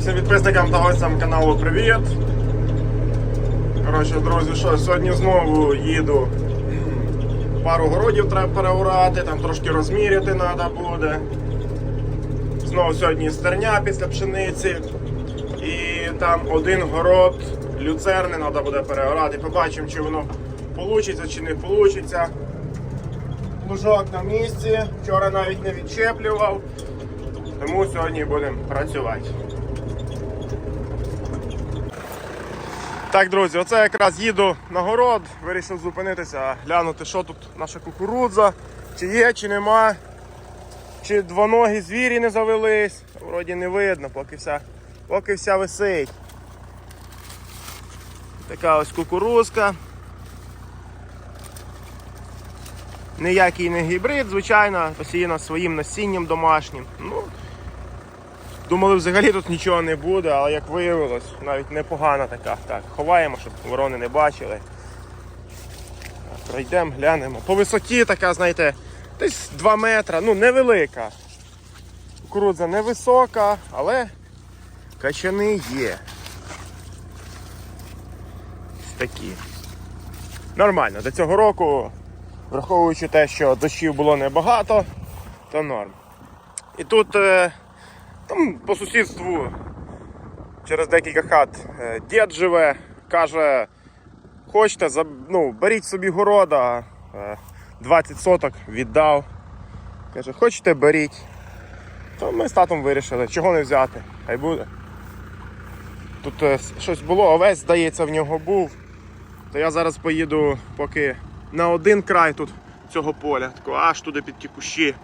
всім підписникам та гостям каналу привіт. Коротше, друзі, що, сьогодні знову їду. Пару городів треба переорати, там трошки розміряти треба буде. Знову сьогодні стерня після пшениці. І там один город люцерни треба буде переорати. Побачимо, чи воно вийде, чи не вийде. Лужок на місці. Вчора навіть не відчеплював. Тому сьогодні будемо працювати. Так, друзі, оце якраз їду на город, вирішив зупинитися, глянути, що тут наша кукурудза, чи є, чи нема, чи двоногі звірі не завелись. Вроді не видно, поки вся, поки вся висить. Така ось кукурузка. Ніякий не гібрид, звичайно, посіяна своїм насінням домашнім. Ну, Думали, взагалі тут нічого не буде, але як виявилось, навіть непогана така. Так, ховаємо, щоб ворони не бачили. Пройдемо, глянемо. По висоті така, знаєте, десь 2 метри, ну невелика. Кукурудза невисока, але качани є. Такі. Нормально. До цього року, враховуючи те, що дощів було небагато, то норм. І тут. Е, там по сусідству через декілька хат е, дід живе, каже, хочете, ну, беріть собі города, е, 20 соток віддав. Каже, хочете, беріть. То ми з татом вирішили, чого не взяти, хай буде. Тут е, щось було, овець, здається, в нього був. То я зараз поїду поки на один край тут цього поля, тако, аж туди під ті кущі.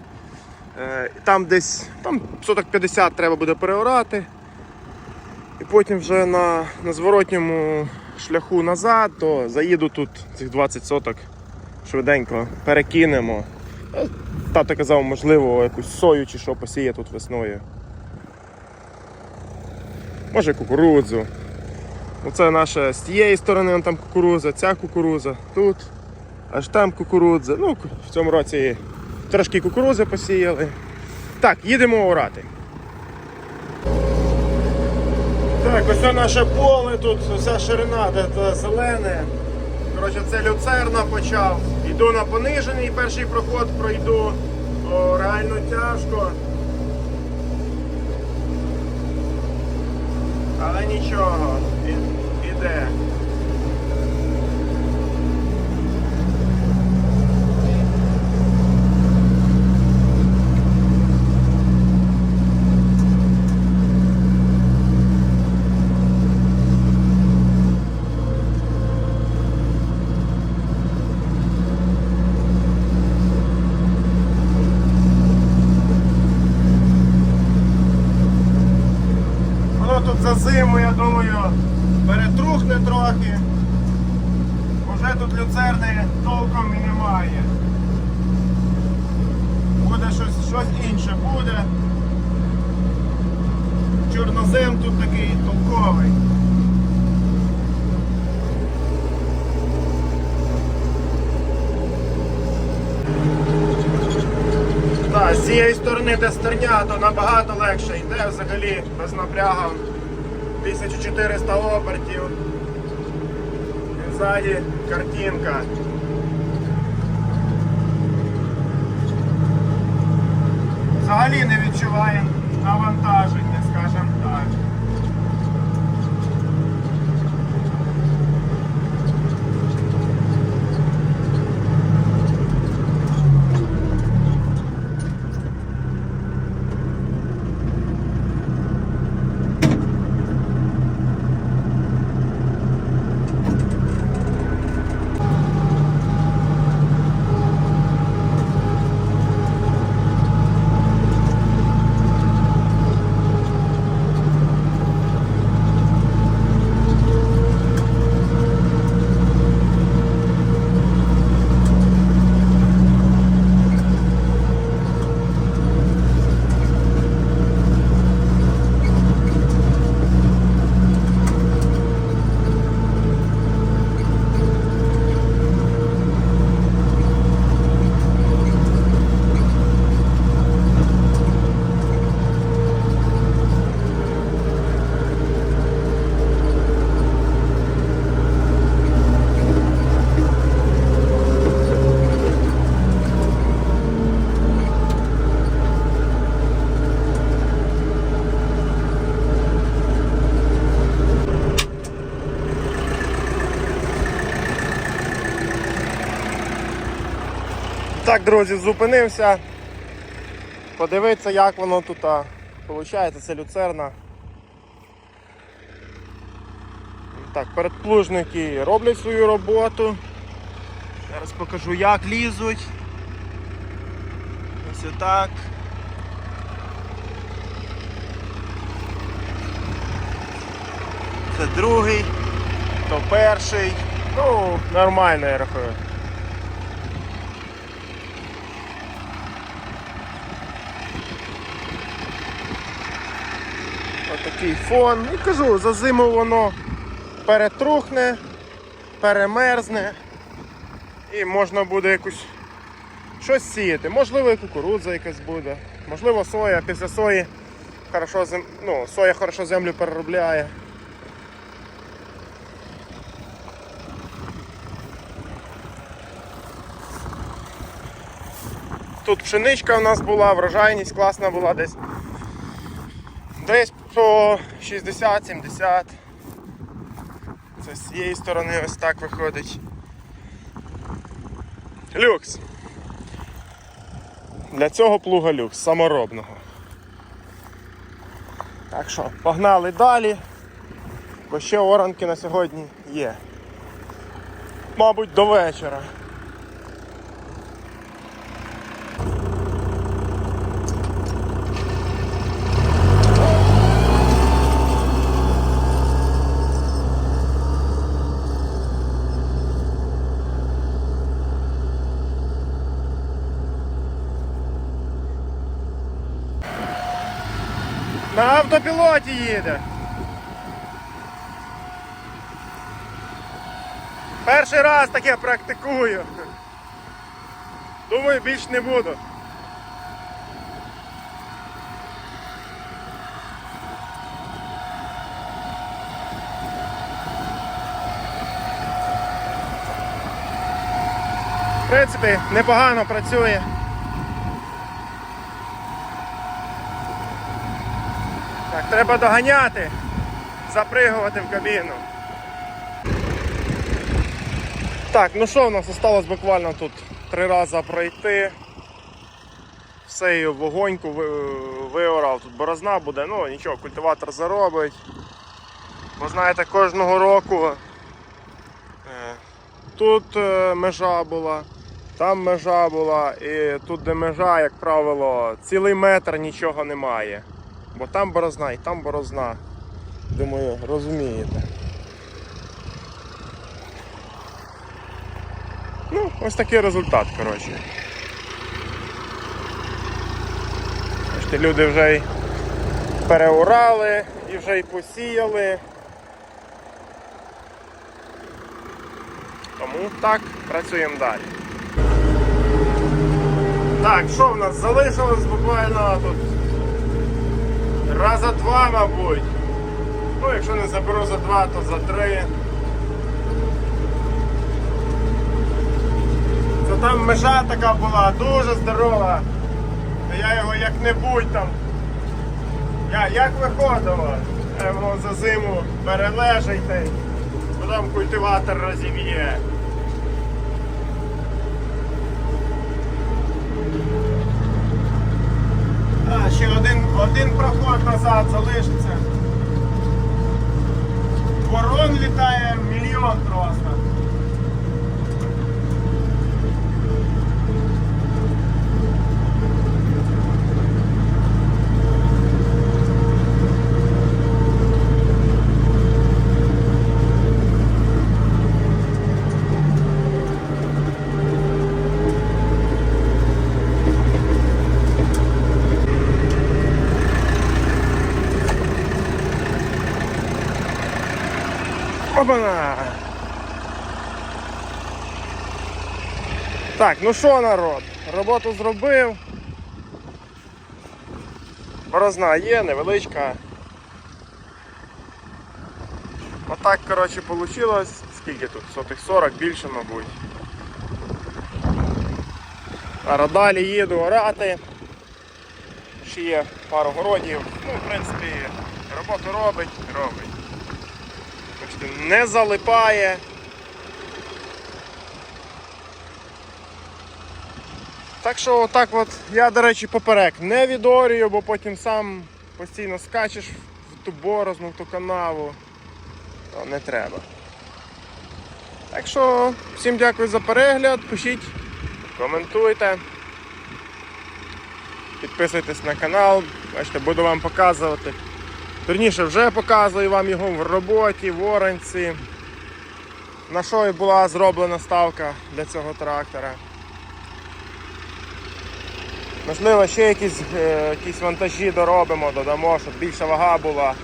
Е, Там десь там соток 50 треба буде переорати. І потім вже на, на зворотньому шляху назад, то заїду тут цих 20 соток швиденько перекинемо. Е, Тато казав, можливо, якусь сою чи що посіє тут весною. Може кукурудзу. Оце наша з тієї сторони там кукурудза, ця кукурудза, тут, аж там кукурудза. Ну, в цьому році Трошки кукурузи посіяли. Так, їдемо орати. Так, ось це наше поле, тут вся ширина, де зелене. Коротше, це люцерна почав. Йду на понижений, перший проход пройду. О, реально тяжко. Але нічого, іде. Воно тут за зиму, я думаю, перетрухне трохи. Уже тут люцерни толком і немає. Буде щось, щось інше буде. Чорнозем тут такий толковий. Так, з цієї сторони, де стерня, то набагато легше йде взагалі без напрягу. 1400 обертів. Ззаді картинка. Взагалі не відчуваємо навантаження, скажімо так. Так, друзі, зупинився. Подивитися, як воно тут. Получається, це люцерна. Так, передплужники роблять свою роботу. Зараз покажу, як лізуть. Ось отак. Це другий, то перший. Ну, нормально я рахую. Отакий фон. І кажу, за зиму воно перетрухне, перемерзне і можна буде якусь щось сіяти. Можливо, і кукурудза якась буде, можливо, соя після сої хорошо зем... ну, соя хорошо землю переробляє. Тут пшеничка у нас була, врожайність класна була десь. Десь по 60-70. Це з цієї сторони ось так виходить. Люкс. Для цього плуга люкс, саморобного. Так що, погнали далі, бо ще оранки на сьогодні є. Мабуть, до вечора. На автопілоті їде. Перший раз таке практикую. Думаю, більш не буду. В принципі, непогано працює. Так, треба доганяти, запригувати в кабіну. Так, ну що в нас осталось буквально тут три рази пройти. Все її вогоньку виорав, тут борозна буде, ну нічого, культиватор заробить. Бо знаєте, кожного року е, тут е, межа була, там межа була, і тут де межа, як правило, цілий метр нічого немає. Бо там борозна і там борозна. Думаю, розумієте. Ну, ось такий результат, коротше. Бачите, люди вже й переурали і вже й посіяли. Тому так, працюємо далі. Так, що в нас залишилось буквально тут? Раза два, мабуть. Ну, якщо не заберу за два, то за три. Це там межа така була, дуже здорова. Я його як-небудь там. Я як виходило, я його за зиму перележайте, потім культиватор розів'є. А, ще один, один проход назад залишиться. Ворон літає мільйон просто. Опана! Так, ну що народ? Роботу зробив. Борозна є, невеличка. Отак, коротше, вийшло. Скільки тут? Сотих 40, більше, мабуть. Зараз далі їду орати. Ще є пару городів. Ну, в принципі, роботу робить, робить. Не залипає. Так що отак от я, до речі, поперек не відорюю, бо потім сам постійно скачеш в ту борозну, в ту канаву. То не треба. Так що всім дякую за перегляд. Пишіть, коментуйте. Підписуйтесь на канал, бачите, буду вам показувати. Верніше, вже показую вам його в роботі, в оранці. На що і була зроблена ставка для цього трактора. Можливо, ще якісь, е, якісь вантажі доробимо, додамо, щоб більша вага була.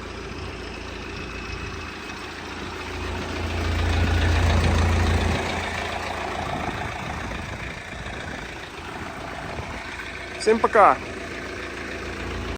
Всім пока!